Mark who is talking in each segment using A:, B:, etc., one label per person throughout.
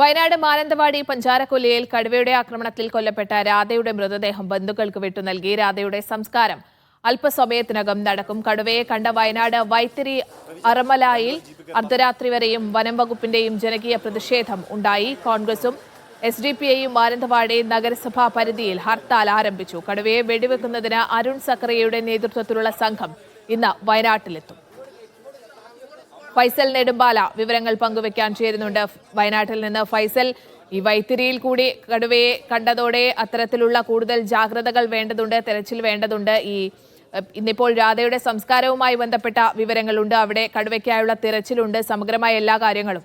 A: വയനാട് മാനന്തവാടി പഞ്ചാരക്കൊല്ലിയിൽ കടുവയുടെ ആക്രമണത്തിൽ കൊല്ലപ്പെട്ട രാധയുടെ മൃതദേഹം ബന്ധുക്കൾക്ക് വിട്ടു നൽകി രാധയുടെ സംസ്കാരം. അല്പസമയത്തിനകം നടക്കും. കടുവയെ കണ്ട വയനാട് വൈത്തിരി അറമലായിൽ അർദ്ധരാത്രി വരെയും വനം വകുപ്പിന്റെയും ജനകീയ പ്രതിഷേധം ഉണ്ടായി. കോൺഗ്രസും എസ് ഡി പി ഐയും മാനന്തവാടി നഗരസഭാ പരിധിയിൽ ഹർത്താൽ ആരംഭിച്ചു. കടുവയെ വെടിവെക്കുന്നതിന് അരുൺ സക്കറിയയുടെ നേതൃത്വത്തിലുള്ള സംഘം ഇന്ന് വയനാട്ടിലെത്തും. ഫൈസൽ നെടുമ്പാല വിവരങ്ങൾ പങ്കുവെക്കാൻ ചേരുന്നുണ്ട്. വയനാട്ടിൽ നിന്ന് ഫൈസൽ ഈ വൈത്തിരിയിൽ കൂടി കടുവയെ കണ്ടതോടെ അത്തരത്തിലുള്ള കൂടുതൽ ജാഗ്രതകൾ വേണ്ടതുണ്ട് തെരച്ചിൽ വേണ്ടതുണ്ട്. ഈ ഇന്നിപ്പോൾ രാധയുടെ സംസ്കാരവുമായി ബന്ധപ്പെട്ട വിവരങ്ങളുണ്ട്. അവിടെ കടുവയ്ക്കായുള്ള തിരച്ചിലുണ്ട്. സമഗ്രമായ എല്ലാ കാര്യങ്ങളും.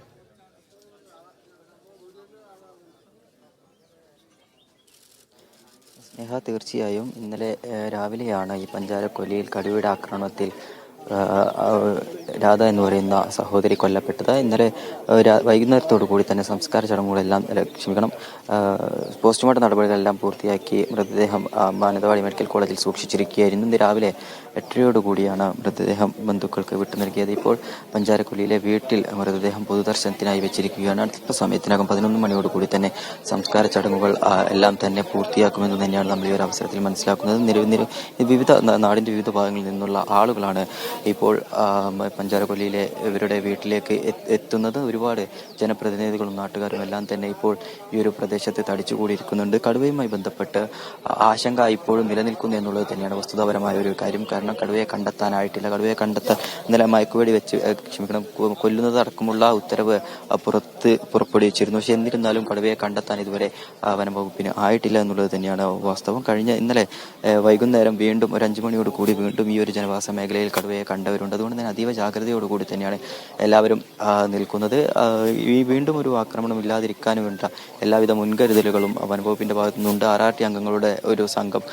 B: സ്നേഹ തീർച്ചയായും ഇന്നലെ രാവിലെയാണ് ഈ പഞ്ചാരക്കൊലിയിൽ കടുവയുടെ ആക്രമണത്തിൽ രാധ എന്ന് പറയുന്ന സഹോദരി കൊല്ലപ്പെട്ടത്. ഇന്നലെ വൈകുന്നേരത്തോടു കൂടി തന്നെ സംസ്കാര ചടങ്ങുകളെല്ലാം ക്ഷമിക്കണം പോസ്റ്റ്മോർട്ടം നടപടികളെല്ലാം പൂർത്തിയാക്കി മൃതദേഹം മാനന്തവാടി മെഡിക്കൽ കോളേജിൽ സൂക്ഷിച്ചിരിക്കുകയായിരുന്നു. ഇന്ന് രാവിലെ എട്ടരയോടുകൂടിയാണ് മൃതദേഹം ബന്ധുക്കൾക്ക് വിട്ടു നൽകിയത്. ഇപ്പോൾ പഞ്ചാരക്കൊല്ലിയിലെ വീട്ടിൽ മൃതദേഹം പൊതുദർശനത്തിനായി വെച്ചിരിക്കുകയാണ്. അടുത്ത സമയത്തിനകം പതിനൊന്ന് മണിയോടുകൂടി തന്നെ സംസ്കാര ചടങ്ങുകൾ എല്ലാം തന്നെ പൂർത്തിയാക്കുമെന്ന് തന്നെയാണ് നമ്മൾ ഈ ഒരു അവസരത്തിൽ മനസ്സിലാക്കുന്നത്. നിരവധി വിവിധ നാടിന്റെ വിവിധ ഭാഗങ്ങളിൽ നിന്നുള്ള ആളുകളാണ് ഇപ്പോൾ പഞ്ചാരക്കൊല്ലിയിലെ ഇവരുടെ വീട്ടിലേക്ക് എത്തുന്നത് ഒരുപാട് ജനപ്രതിനിധികളും നാട്ടുകാരും എല്ലാം തന്നെ ഇപ്പോൾ ഈ ഒരു പ്രദേശത്ത് തടിച്ചുകൂടിയിരിക്കുന്നുണ്ട്. കടുവയുമായി ബന്ധപ്പെട്ട് ആശങ്ക ഇപ്പോഴും നിലനിൽക്കുന്നു എന്നുള്ളത് തന്നെയാണ് വസ്തുതാപരമായ ഒരു കാര്യം. കാരണം കടുവയെ കണ്ടെത്താനായിട്ടില്ല. കടുവയെ കണ്ടെത്താൻ ഇന്നലെ മയക്കുവേടി വെച്ച് ക്ഷമിക്കണം കൊല്ലുന്നത് അടക്കമുള്ള ഉത്തരവ് പുറത്ത് പുറപ്പെടുവിച്ചിരുന്നു. പക്ഷെ എന്നിരുന്നാലും കടുവയെ കണ്ടെത്താൻ ഇതുവരെ വനം വകുപ്പിന് ആയിട്ടില്ല എന്നുള്ളത് തന്നെയാണ് വാസ്തവം. കഴിഞ്ഞ ഇന്നലെ വൈകുന്നേരം വീണ്ടും ഒരു അഞ്ചു മണിയോട് കൂടി വീണ്ടും ഈ ഒരു ജനവാസ മേഖലയിൽ കടുവയെ കണ്ടവരുണ്ട്. അതുകൊണ്ട് തന്നെ അതീവ ജാഗ്രതയോടുകൂടി തന്നെയാണ് എല്ലാവരും നിൽക്കുന്നത്. ഈ വീണ്ടും ഒരു ആക്രമണം ഇല്ലാതിരിക്കാൻ വേണ്ട എല്ലാവിധ മുൻകരുതലുകളും വനംവകുപ്പിന്റെ ഭാഗത്തു നിന്നുണ്ട്. ആർ ആർ ടി അംഗങ്ങളുടെ ഒരു സംഘം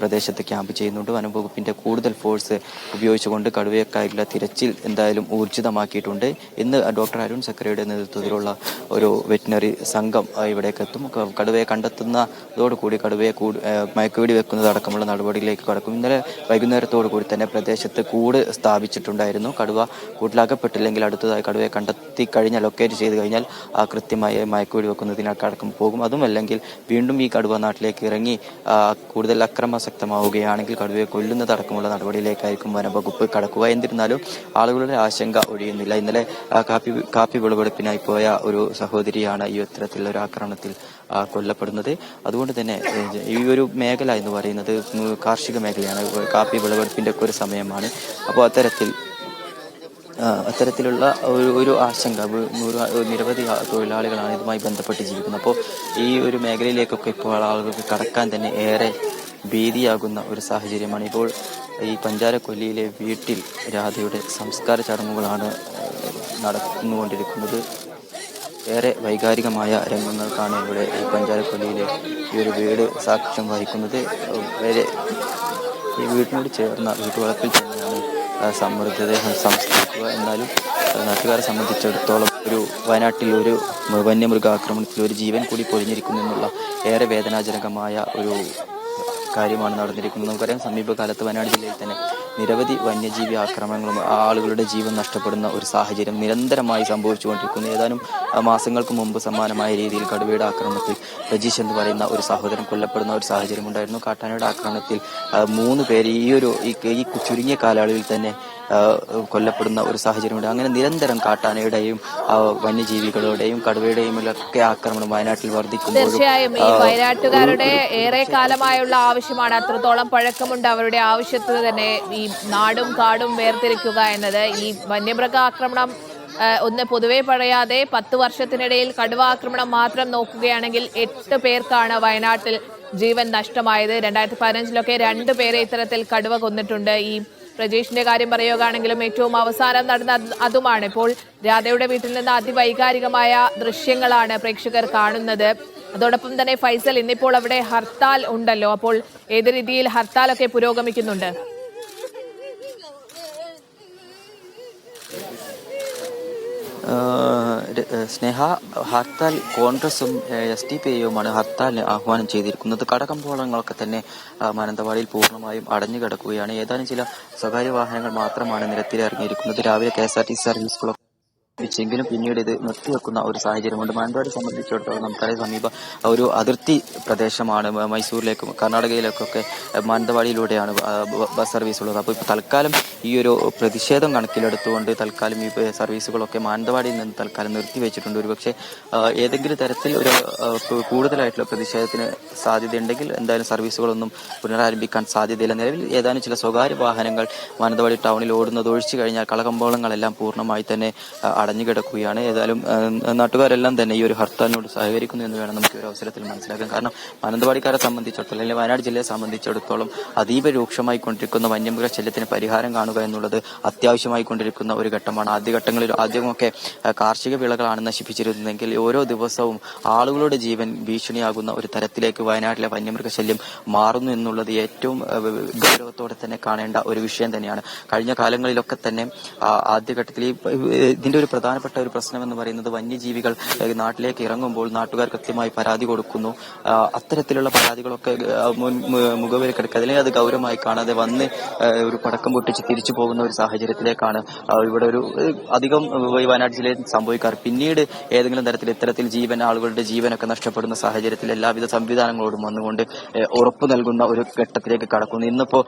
B: പ്രദേശത്ത് ക്യാമ്പ് ചെയ്യുന്നുണ്ട്. വനംവകുപ്പിന്റെ കൂടുതൽ ഫോഴ്സ് ഉപയോഗിച്ചുകൊണ്ട് കടുവയക്കായുള്ള തിരച്ചിൽ എന്തായാലും ഊർജിതമാക്കിയിട്ടുണ്ട്. ഇന്ന് ഡോക്ടർ അരുൺ സക്രയുടെ നേതൃത്വത്തിലുള്ള ഒരു വെറ്റിനറി സംഘം ഇവിടേക്ക് എത്തും. കടുവയെ കണ്ടെത്തുന്നതോടുകൂടി കടുവയെ കൂടി മയക്കുവെടി വെക്കുന്നതടക്കമുള്ള നടപടിയിലേക്ക് കടക്കും. ഇന്നലെ വൈകുന്നേരത്തോടു കൂടി തന്നെ പ്രദേശത്ത് കൂട് സ്ഥാപിച്ചിട്ടുണ്ടായിരുന്നു. കടുവ കൂട്ടിലാക്കപ്പെട്ടില്ലെങ്കിൽ അടുത്തതായി കടുവയെ കണ്ടെത്തി കഴിഞ്ഞാൽ ലൊക്കേറ്റ് ചെയ്ത് കഴിഞ്ഞാൽ ആ കൃത്യമായി മയക്കുവെടി വെക്കുന്നതിനൊക്കെ അടക്കം പോകും അതുമല്ലെങ്കിൽ വീണ്ടും ഈ കടുവ നാട്ടിലേക്ക് ഇറങ്ങി കൂടുതൽ അക്രമാസക്തമാവുകയാണെങ്കിൽ കടുവയെ കൊല്ലുന്നതടക്കമുള്ള നടപടിയിലേക്കായിരിക്കും വനംവകുപ്പ് കടക്കുക. എന്നിരുന്നാലും ആളുകളുടെ ആശങ്ക ഒഴിയുന്നില്ല. ഇന്നലെ കാപ്പി കാപ്പി വിളവെടുപ്പിനായി പോയ ഒരു സഹോദരിയാണ് ഈ ഇത്തരത്തിലുള്ള ഒരു ആക്രമണത്തിൽ കൊല്ലപ്പെടുന്നത്. അതുകൊണ്ട് തന്നെ ഈ ഒരു മേഖല എന്ന് പറയുന്നത് കാർഷിക മേഖലയാണ്. കാപ്പി വിളവെടുപ്പിന്റെ ഒക്കെ ഒരു സമയമാണ്. അപ്പോൾ അത്തരത്തിൽ അത്തരത്തിലുള്ള ഒരു ഒരു ആശങ്ക നിരവധി തൊഴിലാളികളാണ് ഇതുമായി ബന്ധപ്പെട്ട് ജീവിക്കുന്നത്. അപ്പോൾ ഈ ഒരു മേഖലയിലേക്കൊക്കെ ഇപ്പോൾ ആളുകൾക്ക് കടക്കാൻ തന്നെ ഏറെ ഭീതിയാകുന്ന ഒരു സാഹചര്യമാണ്. ഇപ്പോൾ ഈ പഞ്ചാരക്കൊല്ലിയിലെ വീട്ടിൽ രാധയുടെ സംസ്കാര ചടങ്ങുകളാണ് നടന്നുകൊണ്ടിരിക്കുന്നത്. ഏറെ വൈകാരികമായ രംഗങ്ങൾക്കാണ് ഇവിടെ ഈ പഞ്ചാരക്കൊല്ലിയിലെ ഈ ഒരു വീട് സാക്ഷ്യം വഹിക്കുന്നത്. വളരെ ഈ വീടിനോട് ചേർന്ന വീട്ടുവളപ്പിൽ തന്നെയാണ് സമൃദ്ധദേഹം സംസ്കരിക്കുക. എന്നാലും നാട്ടുകാരെ സംബന്ധിച്ചിടത്തോളം ഒരു വയനാട്ടിൽ ഒരു വന്യമൃഗാക്രമണത്തിൽ ഒരു ജീവൻ കൂടി പൊഴിഞ്ഞിരിക്കുന്നു എന്നുള്ള ഏറെ വേദനാജനകമായ ഒരു കാര്യമാണ് നടന്നിരിക്കുന്നത്. നമുക്കറിയാം സമീപകാലത്ത് വയനാട് ജില്ലയിൽ തന്നെ നിരവധി വന്യജീവി ആക്രമണങ്ങളും ആളുകളുടെ ജീവൻ നഷ്ടപ്പെടുന്ന ഒരു സാഹചര്യം നിരന്തരമായി സംഭവിച്ചുകൊണ്ടിരിക്കുന്നു. ഏതാനും മാസങ്ങൾക്ക് മുമ്പ് സമാനമായ രീതിയിൽ കടുവയുടെ ആക്രമണത്തിൽ രജീഷ് എന്ന് പറയുന്ന ഒരു സഹോദരൻ കൊല്ലപ്പെടുന്ന ഒരു സാഹചര്യം ഉണ്ടായിരുന്നു കാട്ടാനയുടെ ആക്രമണത്തിൽ മൂന്ന് പേര് ഈ ഒരു ഈ ചുരുങ്ങിയ കാലയളവിൽ തന്നെ കൊല്ലപ്പെടുന്ന ഒരു സാഹചര്യമുണ്ട്. അങ്ങനെ നിരന്തരം കാട്ടാനയുടെയും വന്യജീവികളുടെയും കടുവയുടെയും ഒക്കെ ആക്രമണം വയനാട്ടിൽ വർദ്ധിക്കുമ്പോൾ
A: തീർച്ചയായും ഈ വയനാട്ടുകാരുടെ ഏറെ കാലമായുള്ള ആവശ്യമാണ്. അത്രത്തോളം പഴക്കമുണ്ട് അവരുടെ ആവശ്യത്തിന് തന്നെ ഈ നാടും കാടും വേർതിരിക്കുക എന്നത്. ഈ വന്യമൃഗ ആക്രമണം ഒന്ന് പൊതുവെ പറയാതെ പത്ത് വർഷത്തിനിടയിൽ കടുവ ആക്രമണം മാത്രം നോക്കുകയാണെങ്കിൽ എട്ട് പേർക്കാണ് വയനാട്ടിൽ ജീവൻ നഷ്ടമായത്. രണ്ടായിരത്തി പതിനഞ്ചിലൊക്കെ രണ്ട് പേരെ ഇത്തരത്തിൽ കടുവ കൊന്നിട്ടുണ്ട്. ഈ പ്രജേഷിന്റെ കാര്യം പറയുകയാണെങ്കിലും ഏറ്റവും അവസാനം നടന്ന അത് അതുമാണ്. ഇപ്പോൾ രാധയുടെ വീട്ടിൽ നിന്ന് അതിവൈകാരികമായ ദൃശ്യങ്ങളാണ് പ്രേക്ഷകർ കാണുന്നത്. അതോടൊപ്പം തന്നെ ഫൈസൽ ഇന്നിപ്പോൾ അവിടെ ഹർത്താൽ ഉണ്ടല്ലോ. അപ്പോൾ ഏത് രീതിയിൽ ഹർത്താലൊക്കെ പുരോഗമിക്കുന്നുണ്ട്?
B: സ്നേഹ ഹർത്താൽ കോൺഗ്രസും എസ് ഡി പി ഐയുമാണ് ഹർത്താലിന് ആഹ്വാനം ചെയ്തിരിക്കുന്നത്. കടകമ്പോളങ്ങളൊക്കെ തന്നെ മാനന്തവാടിയിൽ പൂർണമായും അടഞ്ഞു കിടക്കുകയാണ് ഏതാനും ചില സ്വകാര്യ വാഹനങ്ങൾ മാത്രമാണ് നിരത്തിലിറങ്ങിയിരിക്കുന്നത്. രാവിലെ K S R T C സർവീസുകളൊക്കെ െങ്കിലും പിന്നീട് ഇത് നിർത്തിവെക്കുന്ന ഒരു സാഹചര്യമുണ്ട്. മാനന്തവാടി സംബന്ധിച്ചിടത്തോളം നമുക്കറിയാം സമീപ ഒരു അതിർത്തി പ്രദേശമാണ് മൈസൂരിലേക്കും കർണാടകയിലേക്കൊക്കെ മാനന്തവാടിയിലൂടെയാണ് ബസ് സർവീസ് ഉള്ളത്. അപ്പോൾ ഇപ്പോൾ തൽക്കാലം ഈ ഒരു പ്രതിഷേധം കണക്കിലെടുത്തുകൊണ്ട് തൽക്കാലം ഈ സർവീസുകളൊക്കെ മാനന്തവാടിയിൽ നിന്ന് തൽക്കാലം നിർത്തിവെച്ചിട്ടുണ്ട്. ഒരുപക്ഷെ ഏതെങ്കിലും തരത്തിൽ ഒരു കൂടുതലായിട്ടുള്ള പ്രതിഷേധത്തിന് സാധ്യതയുണ്ടെങ്കിൽ എന്തായാലും സർവീസുകളൊന്നും പുനരാരംഭിക്കാൻ സാധ്യതയില്ല. നിലവിൽ ഏതാനും ചില സ്വകാര്യ വാഹനങ്ങൾ മാനന്തവാടി ടൗണിൽ ഓടുന്നത് ഒഴിച്ചു കഴിഞ്ഞാൽ കളകമ്പോളങ്ങളെല്ലാം പൂർണമായി തന്നെ ആ, അടഞ്ഞുകിടക്കുകയാണ് ഏതായാലും നാട്ടുകാരെല്ലാം തന്നെ ഈ ഒരു ഹർത്താലിനോട് സഹകരിക്കുന്നു എന്ന് വേണം നമുക്ക് ഒരു അവസരത്തിൽ മനസ്സിലാക്കാൻ. കാരണം മാനന്തവാടിക്കാരെ സംബന്ധിച്ചിടത്തോളം അല്ലെങ്കിൽ വയനാട് ജില്ലയെ സംബന്ധിച്ചിടത്തോളം അതീവ രൂക്ഷമായി കൊണ്ടിരിക്കുന്ന വന്യമൃഗ ശല്യത്തിന് പരിഹാരം കാണുക എന്നുള്ളത് അത്യാവശ്യമായി കൊണ്ടിരിക്കുന്ന ഒരു ഘട്ടമാണ്. ആദ്യഘട്ടങ്ങളിൽ ആദ്യമൊക്കെ കാർഷിക വിളകളാണ് നശിപ്പിച്ചിരുന്നതെങ്കിൽ ഓരോ ദിവസവും ആളുകളുടെ ജീവൻ ഭീഷണിയാകുന്ന ഒരു തരത്തിലേക്ക് വയനാട്ടിലെ വന്യമൃഗ ശല്യം മാറുന്നു എന്നുള്ളത് ഏറ്റവും ഗൗരവത്തോടെ തന്നെ കാണേണ്ട ഒരു വിഷയം തന്നെയാണ്. കഴിഞ്ഞ കാലങ്ങളിലൊക്കെ തന്നെ ആദ്യഘട്ടത്തിൽ ഇതിന്റെ ഒരു പ്രധാനപ്പെട്ട ഒരു പ്രശ്നം എന്ന് പറയുന്നത് വന്യജീവികൾ നാട്ടിലേക്ക് ഇറങ്ങുമ്പോൾ നാട്ടുകാർ കൃത്യമായി പരാതി കൊടുക്കുന്നു. അത്തരത്തിലുള്ള പരാതികളൊക്കെ ആ, കിടക്കുക അതിനെ അത് ഗൗരവമായി കാണാതെ വന്ന് ഒരു പടക്കം പൊട്ടിച്ച് തിരിച്ചു പോകുന്ന ഒരു സാഹചര്യത്തിലേക്കാണ് ഇവിടെ ഒരു അധികം വയനാട് ജില്ലയിൽ സംഭവിക്കാറ്. പിന്നീട് ഏതെങ്കിലും തരത്തിൽ ഇത്തരത്തിൽ ജീവൻ ആളുകളുടെ ജീവനൊക്കെ നഷ്ടപ്പെടുന്ന സാഹചര്യത്തിൽ എല്ലാവിധ സംവിധാനങ്ങളോടും വന്നുകൊണ്ട് ഉറപ്പു നൽകുന്ന ഒരു ഘട്ടത്തിലേക്ക് കടക്കുന്നു. ഇന്നിപ്പോ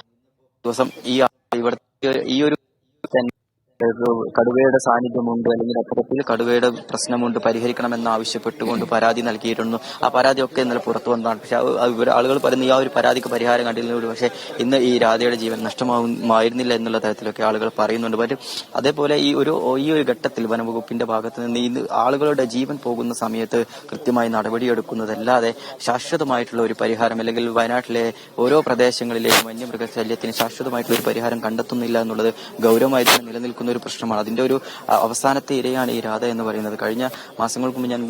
B: ദിവസം ഈ ഇവിടെ ഈ ഒരു കടുവയുടെ സാന്നിധ്യമുണ്ട് അല്ലെങ്കിൽ അത്തരത്തിൽ കടുവയുടെ പ്രശ്നമുണ്ട് പരിഹരിക്കണമെന്ന് ആവശ്യപ്പെട്ടുകൊണ്ട് പരാതി നൽകിയിരുന്നു. ആ പരാതി ഒക്കെ ഇന്നലെ പുറത്തു വന്നതാണ്. പക്ഷെ ആളുകൾ പറയുന്ന ആ ഒരു പരാതിക്ക് പരിഹാരം കണ്ടിരുന്നു പക്ഷെ ഇന്ന് ഈ രാധയുടെ ജീവൻ നഷ്ടമാവുമായിരുന്നില്ല എന്നുള്ള തരത്തിലൊക്കെ ആളുകൾ പറയുന്നുണ്ട്. പക്ഷേ അതേപോലെ ഈ ഒരു ഈ ഒരു ഘട്ടത്തിൽ വനംവകുപ്പിന്റെ ഭാഗത്ത് നിന്ന് ഇന്ന് ആളുകളുടെ ജീവൻ പോകുന്ന സമയത്ത് കൃത്യമായി നടപടിയെടുക്കുന്നതല്ലാതെ ശാശ്വതമായിട്ടുള്ള ഒരു പരിഹാരം അല്ലെങ്കിൽ വയനാട്ടിലെ ഓരോ പ്രദേശങ്ങളിലെയും വന്യമൃഗശല്യത്തിന് ശാശ്വതമായിട്ടുള്ള ഒരു പരിഹാരം കണ്ടെത്തുന്നില്ല എന്നുള്ളത് ഗൗരവമായി നിലനിൽക്കുന്ന. ഒരു പ്രശ്നമാണ്. അതിന്റെ ഒരു അവസാനത്തെ ഇരയാണ് ഈ രാധ എന്ന് പറയുന്നത്. കഴിഞ്ഞ മാസങ്ങൾക്ക് മുമ്പ് ഞാൻ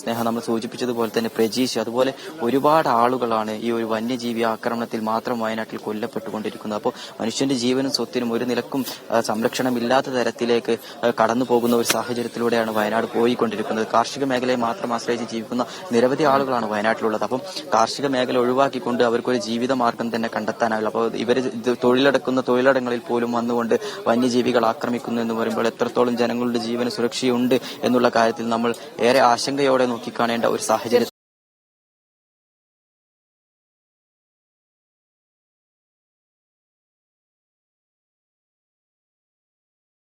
B: സ്നേഹം നമ്മൾ സൂചിപ്പിച്ചതുപോലെ തന്നെ പ്രജീഷ് അതുപോലെ ഒരുപാട് ആളുകളാണ് ഈ ഒരു വന്യജീവി ആക്രമണത്തിൽ മാത്രം വയനാട്ടിൽ കൊല്ലപ്പെട്ടുകൊണ്ടിരിക്കുന്നത്. അപ്പോൾ മനുഷ്യന്റെ ജീവനും സ്വത്തിനും ഒരു നിലക്കും സംരക്ഷണമില്ലാത്ത തരത്തിലേക്ക് കടന്നു പോകുന്ന ഒരു സാഹചര്യത്തിലൂടെയാണ് വയനാട് പോയിക്കൊണ്ടിരിക്കുന്നത്. കാർഷിക മേഖലയെ മാത്രം ആശ്രയിച്ച് ജീവിക്കുന്ന നിരവധി ആളുകളാണ് വയനാട്ടിലുള്ളത്. അപ്പം കാർഷിക മേഖല ഒഴിവാക്കിക്കൊണ്ട് അവർക്കൊരു ജീവിത മാർഗം തന്നെ കണ്ടെത്താനാവില്ല. അപ്പോൾ ഇവർ തൊഴിലെടുക്കുന്ന തൊഴിലിടങ്ങളിൽ പോലും വന്നുകൊണ്ട് വന്യജീവികൾ ആക്രമിക്കുന്നു എന്ന് പറയുമ്പോൾ എത്രത്തോളം ജനങ്ങളുടെ ജീവന് സുരക്ഷയുണ്ട് എന്നുള്ള കാര്യത്തിൽ നമ്മൾ ഏറെ ആശങ്കയോടെ നോക്കിക്കാണേണ്ട ഒരു സാഹചര്യം